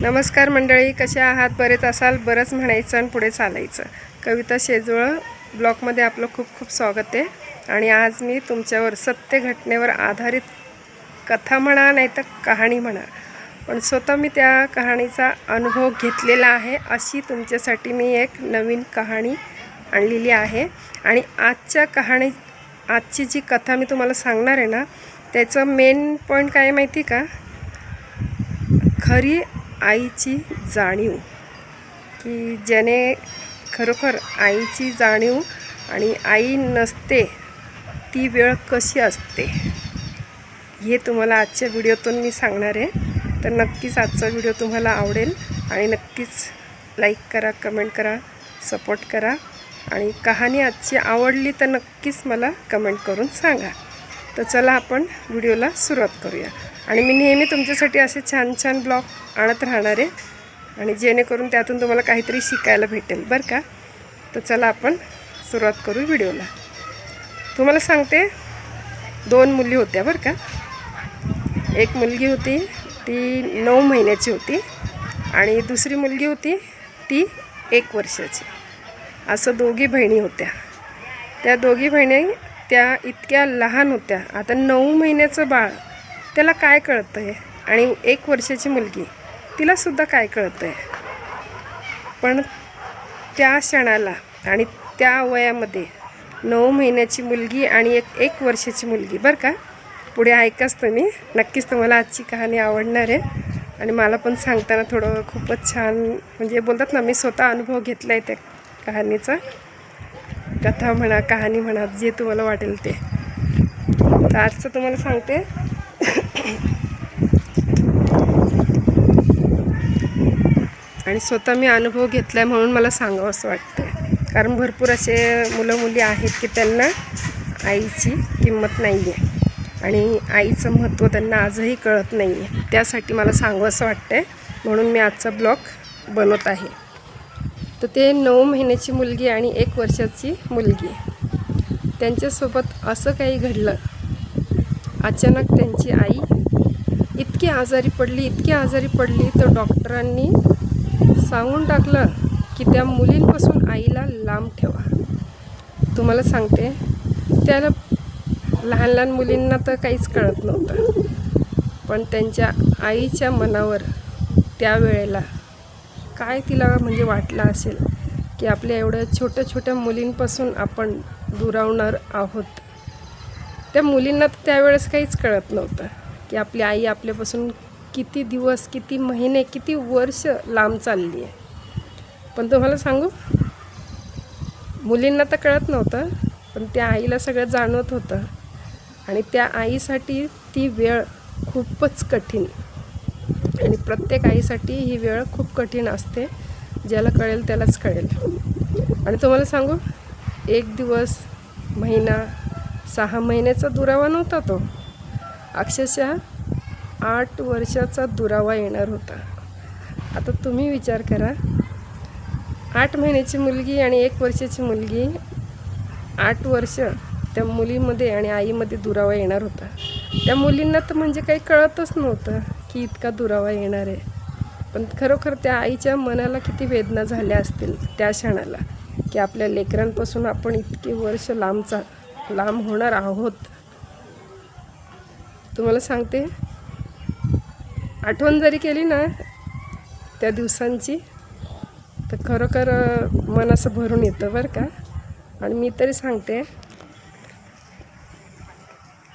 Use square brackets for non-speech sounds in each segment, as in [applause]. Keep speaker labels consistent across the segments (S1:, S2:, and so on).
S1: नमस्कार मंडळी कसे आहात? बरेच असाल बरंच म्हणायचं आणि पुढे चालायचं. कविता शेजवळ ब्लॉगमध्ये आपलं खूप खूप स्वागत आहे. आणि आज मी तुमच्यावर सत्य घटनेवर आधारित कथा म्हणा नाही तर कहाणी म्हणा. पण स्वतः मी त्या कहाणीचा अनुभव घेतलेला आहे अशी तुमच्यासाठी मी एक नवीन कहाणी आणलेली आहे. आणि आजच्या कहाणी आजची जी कथा मी तुम्हाला सांगणार आहे ना त्याचं मेन पॉईंट काय माहिती का? खरी आईची जाणीव की ज्याने खरोखर आईची जाणीव आणि आई नसते ती वेळ कशी असते? हे तुम्हाला आजच्या व्हिडिओतून मी सांगणार आहे. तर नक्कीच आजचा व्हिडिओ तुम्हाला आवडेल आणि नक्कीच लाईक करा कमेंट करा सपोर्ट करा आणि कहाणी आजची आवडली तर नक्कीच मला कमेंट करून सांगा. तर चला आपण व्हिडिओला सुरुवात करूया. आणि मी नेहमी तुमच्यासाठी असे छान छान ब्लॉग आणत राहणार आहे. आणि जेणेकरून त्यातून तुम्हाला काहीतरी शिकायला भेटेल बरं का? तर चला आपण सुरुवात करू व्हिडिओला. तुम्हाला सांगते दोन मुली होत्या बरं का? एक मुलगी होती ती नऊ महिन्याची होती. आणि दुसरी मुलगी होती ती एक वर्षाची. असं दोघी बहिणी होत्या. त्या दोघी बहिणी त्या इतक्या लहान होत्या. आता नऊ महिन्याचं बाळ. त्याला काय कळतं आहे आणि एक वर्षाची मुलगी. तिलासुद्धा काय कळतं आहे पण त्या क्षणाला आणि त्या वयामध्ये नऊ महिन्याची मुलगी आणि एक एक वर्षाची मुलगी. बरं का? पुढे ऐकाच तुम्ही. नक्कीच तुम्हाला आजची कहाणी आवडणार आहे. आणि मला पण सांगताना थोडं खूपच छान म्हणजे बोलतात ना मी स्वतः अनुभव घेतला आहे त्या कहाणीचा. कथा म्हणा कहाणी म्हणा जे तुम्हाला वाटेल ते. तर आजचं तुम्हाला सांगते. आणि स्वतः मी अनुभव घेतला आहे म्हणून मला सांगावं असं वाटतं कारण भरपूर असे मुलं मुली आहेत की त्यांना आईची किंमत नाही आहे आणि आईचं महत्त्व त्यांना आजही कळत नाही आहे त्यासाठी मला सांगावं असं वाटतं आहे म्हणून मी आजचा ब्लॉग बनवत आहे. तर ते नऊ महिन्याची मुलगी आणि एक वर्षाची मुलगी. त्यांच्यासोबत असं काही घडलं. अचानक त्यांची आई इतकी आजारी पडली इतकी आजारी पडली तर डॉक्टरांनी सांगून टाकलं की त्या मुलींपासून आईला लांब ठेवा. तुम्हाला सांगते त्याला लहान लहान मुलींना तर काहीच कळत नव्हतं. पण त्यांच्या आईच्या मनावर त्यावेळेला काय तिला म्हणजे वाटलं असेल की आपल्या एवढ्या छोट्या छोट्या मुलींपासून आपण दुरावणार आहोत? त्या मुलींना तर त्यावेळेस काहीच कळत नव्हतं की आपली आई आपल्यापासून किती दिवस किती महिने किती वर्ष लांब चालली आहे. पण तुम्हाला सांगू मुलींना तर कळत नव्हतं पण त्या आईला सगळं जाणवत होतं. आणि त्या आईसाठी ती वेळ खूपच कठीण. आणि प्रत्येक आईसाठी ही वेळ खूप कठीण असते. ज्याला कळेल त्यालाच कळेल. आणि तुम्हाला सांगू एक दिवस महिना सहा महिन्याचा दुरावा नव्हता तो. अक्षरशः आठ वर्षाचा दुरावा येणार होता. आता तुम्ही विचार करा आठ महिन्याची मुलगी आणि एक वर्षाची मुलगी आठ वर्ष त्या मुलीमध्ये आणि आईमध्ये दुरावा येणार होता. त्या मुलींना तर म्हणजे काही कळतच नव्हतं. की इतका दुरावा येणार आहे. पण खरोखर त्या आईच्या मनाला किती वेदना झाल्या असतील त्या क्षणाला की आपल्या लेकरांपासून आपण इतके वर्ष लांबचा लांब होणार आहोत. तुम्हाला सांगते आठवण जरी केली ना त्या दिवसांची तर खरोखर मन असं भरून येतं बरं का. आणि मी तरी सांगते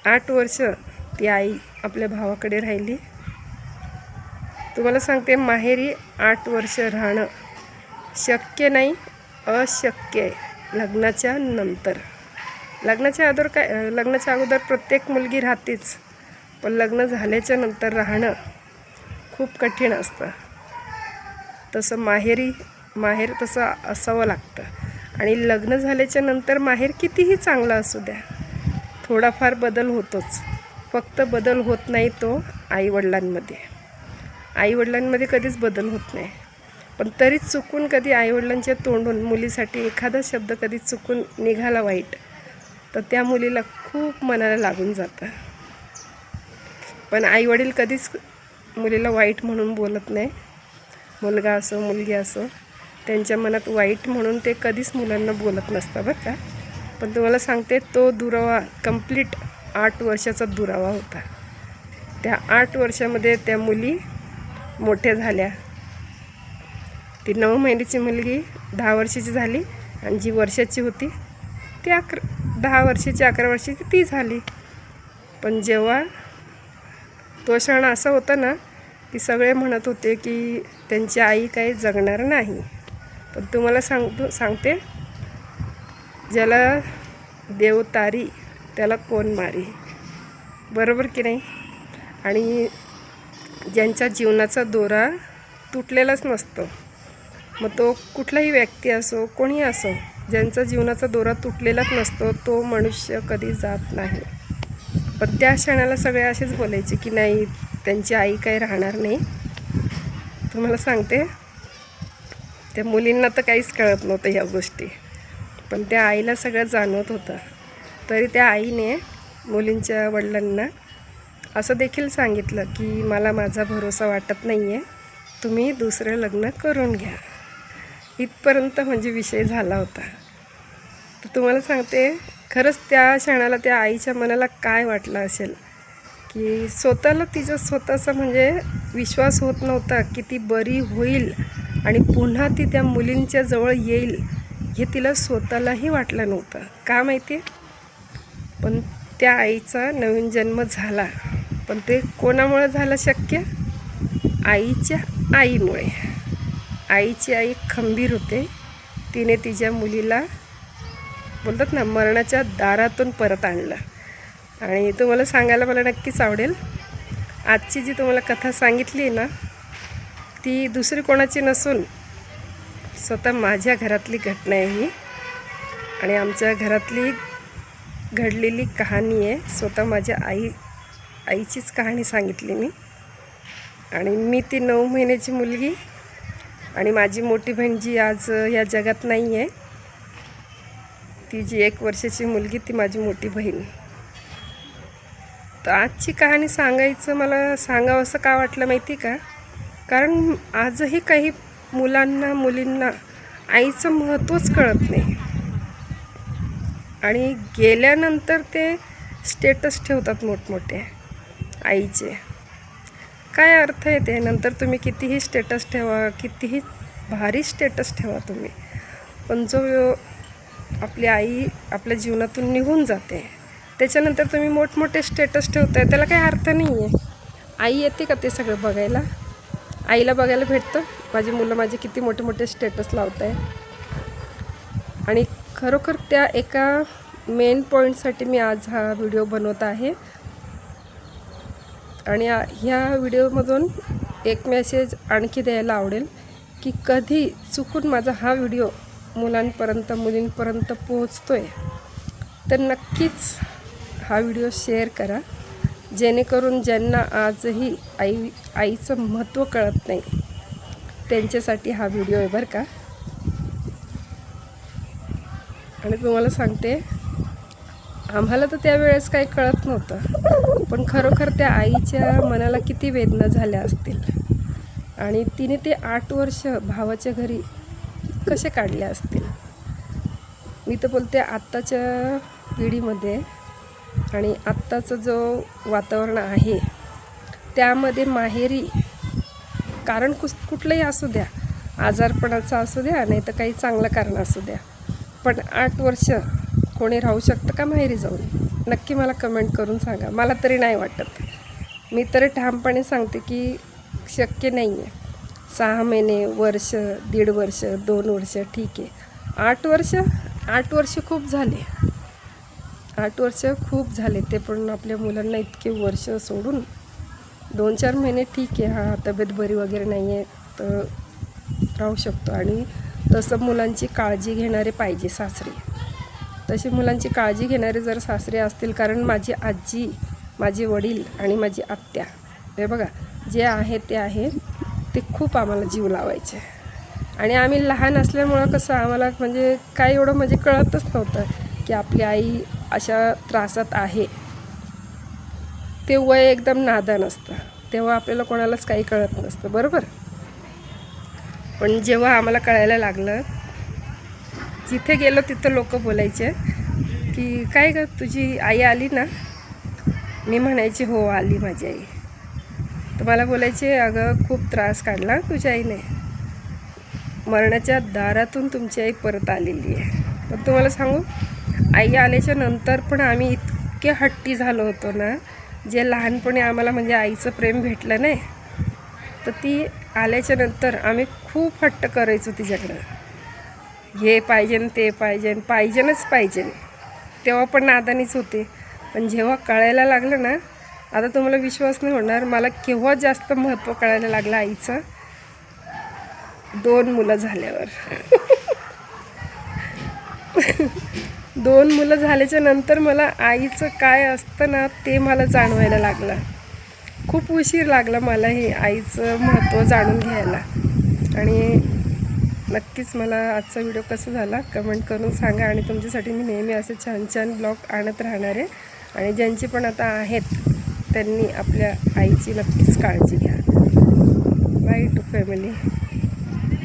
S1: आठ वर्ष ती आई आपल्या भावाकडे राहिली. तुम्हाला सांगते माहेरी आठ वर्ष राहणं शक्य नाही अशक्य आहे. लग्नाच्या नंतर. लग्नाच्या अगोदर काय लग्नाच्या अगोदर प्रत्येक मुलगी राहतेच पण लग्न झाल्याच्यानंतर राहणं खूप कठीण असतं. तसं माहेरी माहेर तसं असावं लागतं. आणि लग्न झाल्याच्यानंतर माहेर कितीही चांगला असू द्या थोडाफार बदल होतोच. फक्त बदल होत नाही तो आईवडिलांमध्ये. आईवडिलांमध्ये कधीच बदल होत नाही. पण तरीच चुकून कधी आईवडिलांच्या तोंडून मुलीसाठी एखादा शब्द कधी चुकून निघाला वाईट तर त्या मुलीला खूप मनाला लागून जातं. पण आईवडील कधीच मुलीला वाईट म्हणून बोलत नाही. मुलगा असो मुलगी असो त्यांच्या मनात वाईट म्हणून ते कधीच मुलांना बोलत नसतं बरं का. पण तुम्हाला सांगते तो दुरावा कंप्लीट आठ वर्षाचा दुरावा होता. त्या आठ वर्षामध्ये त्या मुली मोठ्या झाल्या. ती नऊ महिन्याची मुलगी दहा वर्षाची झाली आणि जी वर्षाची होती ती अकरा दहा वर्षाची अकरा वर्षाची ती झाली. पण जेव्हा तो क्षण असा होता ना की सगळे म्हणत होते की त्यांची आई काही जगणार नाही. पण तुम्हाला सांगतो सांगते ज्याला देव तारी त्याला कोण मारी? बरोबर की नाही? आणि ज्यांच्या जीवनाचा दोरा तुटलेलाच नसतो. मग तो कुठलाही व्यक्ती असो कोणी असो ज्यांचा जीवनाचा दोरा तुटलेलाच नसतो तो मनुष्य कधी जात नाही. पण त्या क्षणाला सगळे असेच बोलायचे की नाही त्यांची आई काही राहणार नाही. तुम्हाला सांगते त्या मुलींना तर काहीच कळत नव्हतं ह्या गोष्टी. पण त्या आईला सगळं जाणवत होतं. तरी त्या आईने मुलींच्या वडिलांना असं देखील सांगितलं की मला माझा भरोसा वाटत नाही आहे तुम्ही दुसरं लग्न करून घ्या. इथपर्यंत म्हणजे विषय झाला होता. तर तुम्हाला सांगते खरंच त्या क्षणाला त्या आईच्या मनाला काय वाटलं असेल? की स्वतःला तिचा स्वतःचा म्हणजे विश्वास होत नव्हता की ती बरी होईल आणि पुन्हा ती त्या मुलींच्या जवळ येईल हे तिला स्वतःलाही वाटलं नव्हतं. का माहिती आहे पण त्या आईचा नवीन जन्म झाला. पण ते कोणामुळे झालं शक्य? आईच्या आईमुळे. आईची आई खंबीर होते. तिने तिच्या मुलीला बोलतात ना मरणाच्या दारातून परत आणलं. आणि तुम्हाला सांगायला मला नक्कीच आवडेल. आजची जी तुम्हाला कथा सांगितली आहे ना ती दुसरी कोणाची नसून स्वतः माझ्या घरातली घटना आहे ही. आणि आमच्या घरातली घडलेली कहाणी आहे. स्वतः माझ्या आई आईचीच कहाणी सांगितली मी. आणि मी ती नऊ महिन्याची मुलगी आणि माझी मोठी बहीण जी आज या जगात नाही आहे. ती जी एक वर्षाची मुलगी ती माझी मोठी बहीण. तर आजची कहाणी सांगायचं मला सांगावं असं का वाटलं माहिती का? कारण आजही काही मुलांना मुलींना आईचं महत्त्वच कळत नाही. आणि गेल्यानंतर ते स्टेटस ठेवतात मोठमोठे आईचे. काय अर्थ येते नंतर तुम्ही कितीही स्टेटस ठेवा कितीही भारी स्टेटस ठेवा तुम्ही पण जो आपली आई आपल्या जीवनातून निघून जाते त्याच्यानंतर तुम्ही मोठमोठे स्टेटस ठेवताय त्याला काही अर्थ नाही आहे आई येते का ते सगळं बघायला? आईला बघायला भेटतं? माझी मुलं माझे किती मोठे मोठे स्टेटस लावत आहे आणि खरोखर त्या एका मेन पॉईंटसाठी मी आज हा व्हिडिओ बनवत आहे. आणि ह्या व्हिडिओमधून एक मेसेज आणखी द्यायला आवडेल की कधी चुकून माझा हा व्हिडिओ मुलांपर्यंत मुलींपर्यंत पोहोचतो आहे तर नक्कीच हा व्हिडिओ शेअर करा. जेणेकरून ज्यांना आजही आई आईचं महत्त्व कळत नाही त्यांच्यासाठी हा व्हिडिओ आहे बरं का. आणि तुम्हाला सांगते आम्हाला तर त्यावेळेस काही कळत नव्हतं. पण खरोखर त्या आईच्या मनाला किती वेदना झाल्या असतील. आणि तिने ते आठ वर्ष भावाच्या घरी कसे काढले असतील? मी तर बोलते आत्ताच्या पिढीमध्ये आणि आत्ताचं जो वातावरण आहे त्यामध्ये माहेरी कारण कुस कुठलंही असू द्या आजारपणाचं असू द्या नाही तर काही चांगलं कारण असू द्या. पण आठ वर्ष कोणी राहू शकतं का माहेरी जाऊन? नक्की मला कमेंट करून सांगा. मला तरी नाही वाटत. मी तरी ठामपणे सांगते की शक्य नाही आहे सहा महिने वर्ष दीड वर्ष दोन वर्ष ठीक आहे. आठ वर्ष आठ वर्ष खूप झाले. आठ वर्ष खूप झाले. ते पण आपल्या मुलांना इतके वर्ष सोडून. दोन चार महिने ठीक आहे. हा तब्येत बरी वगैरे नाही आहे तर राहू शकतो. आणि तसं मुलांची काळजी घेणारे पाहिजे सासरी. तशी मुलांची काळजी घेणारे जर सासरे असतील कारण माझी आजी माझे वडील आणि माझी आत्या हे बघा जे आहे ते आहे ते खूप आम्हाला जीव लावायचे. आणि आम्ही लहान असल्यामुळं कसं आम्हाला म्हणजे काय एवढं म्हणजे कळतच नव्हतं की आपली आई अशा त्रासात आहे. ते वय एकदम नादान असतं तेव्हा आपल्याला कोणालाच काही कळत नसतं. बरोबर? पण जेव्हा आम्हाला कळायला लागलं जिथे गेलो तिथं लोक बोलायचे की काय ग तुझी आई आली ना? मी म्हणायची हो आली माझी आई. तर मला बोलायचे अगं खूप त्रास काढला तुझ्या आईने. मरणाच्या दारातून तुमची आई परत आलेली आहे. पण तुम्हाला सांगू आई आल्याच्यानंतर पण आम्ही इतके हट्टी झालो होतो ना जे लहानपणी आम्हाला म्हणजे आईचं प्रेम भेटलं नाही तर ती आल्याच्यानंतर आम्ही खूप हट्ट करायचो तिच्याकडं. हे पाहिजे ते पाहिजे पाहिजेनच पाहिजे. तेव्हा पण नादानीच होते. पण जेव्हा कळायला लागलं ना आता तुम्हाला विश्वास नाही होणार. मला केव्हा जास्त महत्त्व कळायला लागलं आईचं? दोन मुलं झाल्यावर. [laughs] दोन मुलं झाल्याच्यानंतर मला आईचं काय असतं ना ते मला जाणवायला लागलं. खूप उशीर लागला मला हे आईचं महत्त्व जाणून घ्यायला. आणि नक्कीच मला आजचा व्हिडिओ कसा झाला कमेंट करून सांगा आणि तुमच्यासाठी मी नेहमी असे छान छान ब्लॉग आणत राहणार आहे. आणि ज्यांची पण आता आहेत त्यांनी आपल्या आईची नक्कीच काळजी घ्या. By two family